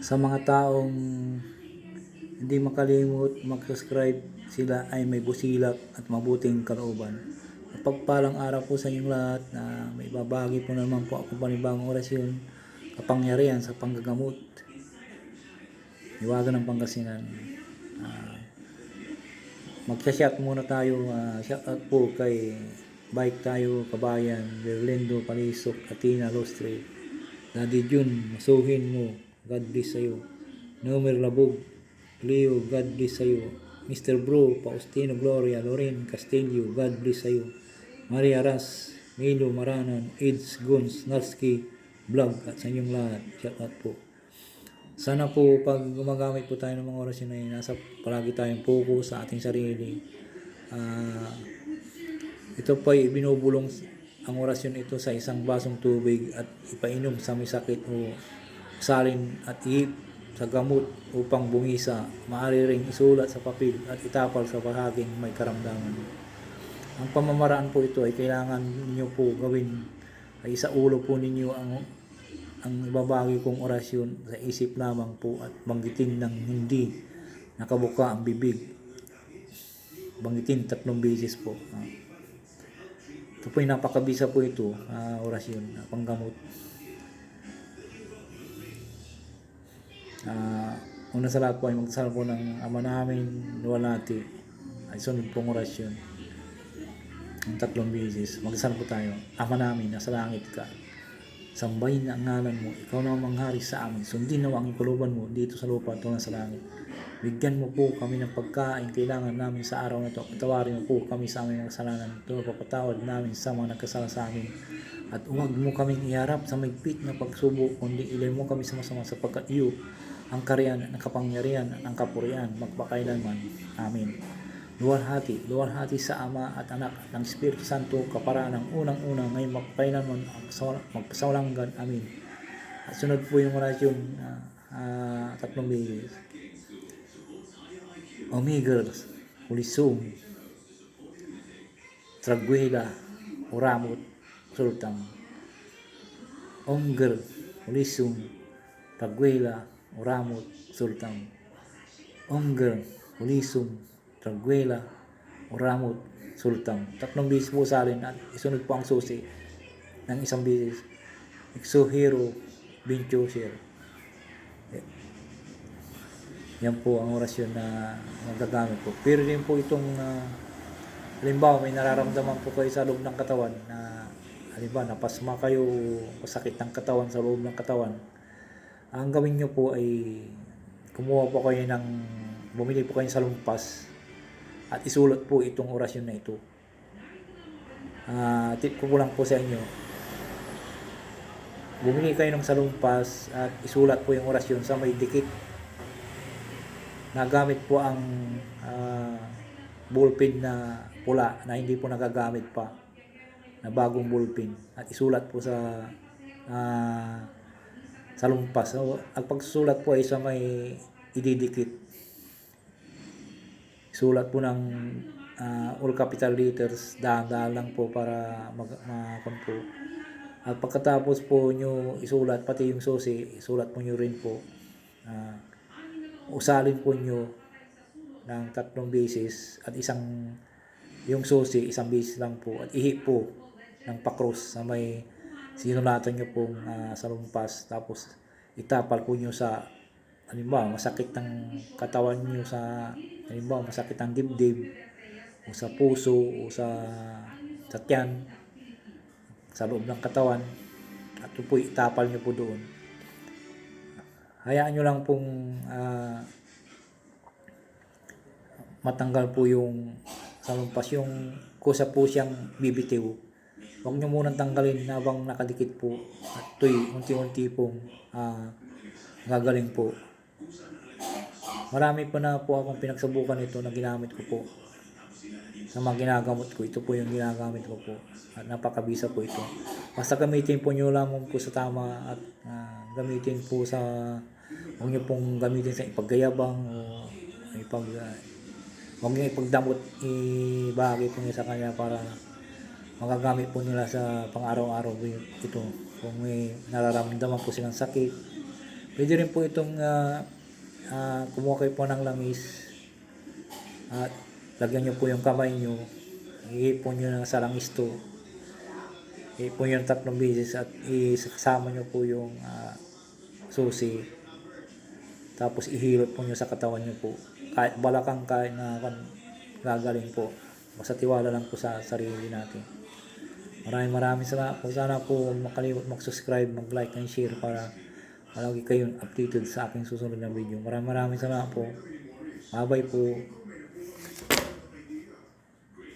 Sa mga taong hindi makalimot mag-subscribe, sila ay may busilak at mabuting kalooban. Pagpalang araw po sa inyong lahat na may babagi po naman po ako panibagong orasyon, kapangyarihan sa panggagamot. Iwagan ng Pangasinan. Uh, Magsa-shout muna tayo. Uh, shout out po kay Bike Tayo, Kabayan, Berlindo, Palisok, Atina, Lostre. Daddy Jun, masuhin mo. God bless sa'yo. Nomer Labog, Leo, God bless sa'yo. Mr. Bro, Faustino Gloria, Loren Castillo, God bless sa'yo. Maria Ras, Milo Maranan, Eds Gons, Nalski, Vlog at sa inyong lahat. Shout out po. Sana po pag gumagamit po tayo ng mga orasyon na nasa palagi tayong focus sa ating sarili. Ah, ito po ay binubulong ang orasyon ito sa isang basong tubig at ipainom sa may sakit o salin at ihip sa gamot upang bumisa. Maaari ring isulat sa papel at itapal sa bahaging may karamdaman. Ang pamamaraan po ito ay kailangan ninyo po gawin ay sa ulo po ninyo ang ang ibabagi kong orasyon sa isip lamang po at banggitin ng hindi nakabuka ang bibig. Banggitin tatlong beses po. Ah. Ito po yung napakabisa po ito, uh, orasyon, uh, panggamot. Uh, una sa lahat po ay magdasal po ng Ama namin, luwalhati, ay sunod pong orasyon. Ang tatlong beses. Magdasal po tayo. Ama namin, nasa langit ka. Sambahin na ang ngalan mo. Ikaw na ang manghari sa amin. Sundin na ang ikuluban mo dito sa lupa at sa langit. Bigyan mo po kami ng pagkain kailangan namin sa araw na ito. Patawarin mo po kami sa aming kasalanan. Ito papatawad namin sa mga nagkasala sa amin. At huwag mo kaming iharap sa magpit na pagsubok, kundi ilay mo kami sa masama iyo ang kariyan, ang kapangyarihan, ang kapurian, magpakailanman. Amin. Luwalhati, luwalhati sa Ama at Anak at ng Espiritu Santo, kaparaan ng unang-unang ngayon magpakailanman, magpasawalanggan. Amin. At sunod po yung orasyon uh, uh, tatlong beses. Omigers, Ulisum, Traguela, Uramot, Sultan. Omger, Ulisum, Traguela, Uramot, Sultan. Omger, Ulisum, Traguela, Uramot, Sultan. Tatlong beses po sa alin at isunod po ang susi ng isang beses. Exohero, Binchosher. Yan po ang orasyon na magagamit po. Pero din po itong uh, halimbawa may nararamdaman po kayo sa loob ng katawan na halimbawa napasma kayo sakit ng katawan sa loob ng katawan. Ang gawin nyo po ay kumuha po kayo ng bumili po kayo sa lumpas at isulat po itong orasyon na ito. Uh, tip ko po lang po sa inyo bumili kayo ng salumpas at isulat po yung orasyon sa may dikit nagamit po ang uh, ballpen na pula na hindi po nagagamit pa na bagong ballpen at isulat po sa uh, sa lumpas. So, ang pagsusulat po ay sa may ididikit. Sulat po ng uh, all capital letters, dahan-dahan lang po para mag, mag po. At pagkatapos po nyo isulat, pati yung susi, isulat po nyo rin po. Uh, usalin po nyo ng tatlong beses at isang yung susi isang beses lang po at ihip po ng pakros sa may sinulatan nyo pong uh, sa lumpas tapos itapal po nyo sa halimbawa masakit ng katawan nyo sa halimbawa masakit ang dibdib o sa puso o sa sa tiyan sa loob ng katawan at po itapal nyo po doon. Hayaan nyo lang pong uh, matanggal po yung salumpas yung kusa po siyang bibitiw huwag nyo munang tanggalin habang nakadikit po. At tuy unti-unti pong uh, gagaling po. Marami pa na po akong pinagsabukan ito na ginamit ko po. Sa mga ginagamot ko ito po yung ginagamit ko po. At napakabisa po ito. Basta gamitin po nyo lamang po sa tama at uh, gamitin po sa huwag nyo pong gamitin sa ipaggayabang o ipag uh, huwag nyo ipagdamot ibahagi po nyo sa kanya para magagamit po nila sa pang araw-araw ito kung may nararamdaman po silang sakit Pwede rin po itong ah, ah, kumuha kayo po ng langis at lagyan nyo po yung kamay nyo. Iipon nyo sa langis to. Iipon nyo ng tatlong beses at isasama nyo po yung ah, susi. Tapos ihilot po nyo sa katawan nyo po. Kahit balakang kahit na gagaling po. Basta tiwala lang po sa sarili natin. Maraming maraming salamat po. Sana po makalimot mag-subscribe, mag-like, and share para palagi kayong updated sa aking susunod na video. Maraming maraming salamat po. Bye-bye po.